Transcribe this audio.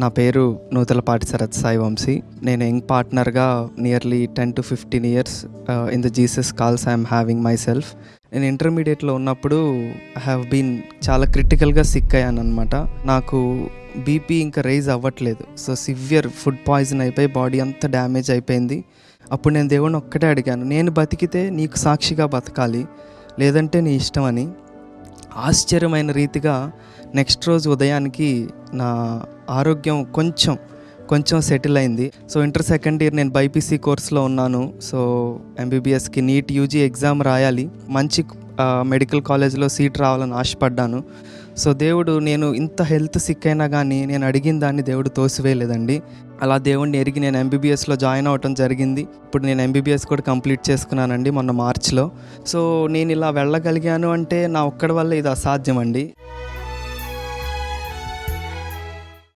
నా పేరు నూతలపాటి శరత్ సాయి వంశీ. నేను young పార్ట్నర్గా nearly ten to fifteen years in the Jesus calls I'm having my self నేను ఇంటర్మీడియట్లో ఉన్నప్పుడు ఐ హ్యావ్ బీన్ చాలా క్రిటికల్గా సిక్ అయ్యాను అనమాట నాకు బీపీ ఇంకా రైజ్ అవ్వట్లేదు. సో సివియర్ ఫుడ్ పాయిజన్ అయిపోయి బాడీ అంతా డ్యామేజ్ అయిపోయింది. అప్పుడు నేను దేవుణ్ణి ఒక్కటే అడిగాను నేను బతికితే నీకు సాక్షిగా బతకాలి లేదంటే నీ ఇష్టం అని. ఆశ్చర్యమైన రీతిగా నెక్స్ట్ రోజు ఉదయానికి నా ఆరోగ్యం కొంచెం కొంచెం సెటిల్ అయింది. సో ఇంటర్ సెకండ్ ఇయర్ నేను బైపీసీ కోర్స్లో ఉన్నాను. సో ఎంబీబీఎస్కి నీట్ యూజీ ఎగ్జామ్ రాయాలి. మంచి మెడికల్ కాలేజ్లో సీట్ రావాలని ఆశపడ్డాను. సో దేవుడు నేను ఇంత హెల్త్ సిక్ అయినా కానీ నేను అడిగిన దాన్ని దేవుడు తోసివేయలేదండి. అలా దేవుడిని ఎరిగి నేను ఎంబీబీఎస్లో జాయిన్ అవ్వటం జరిగింది. ఇప్పుడు నేను ఎంబీబీఎస్ కూడా కంప్లీట్ చేసుకున్నానండి మొన్న మార్చ్లో సో నేను ఇలా వెళ్ళగలిగాను అంటే నా ఒక్కడి వల్ల ఇది అసాధ్యం అండి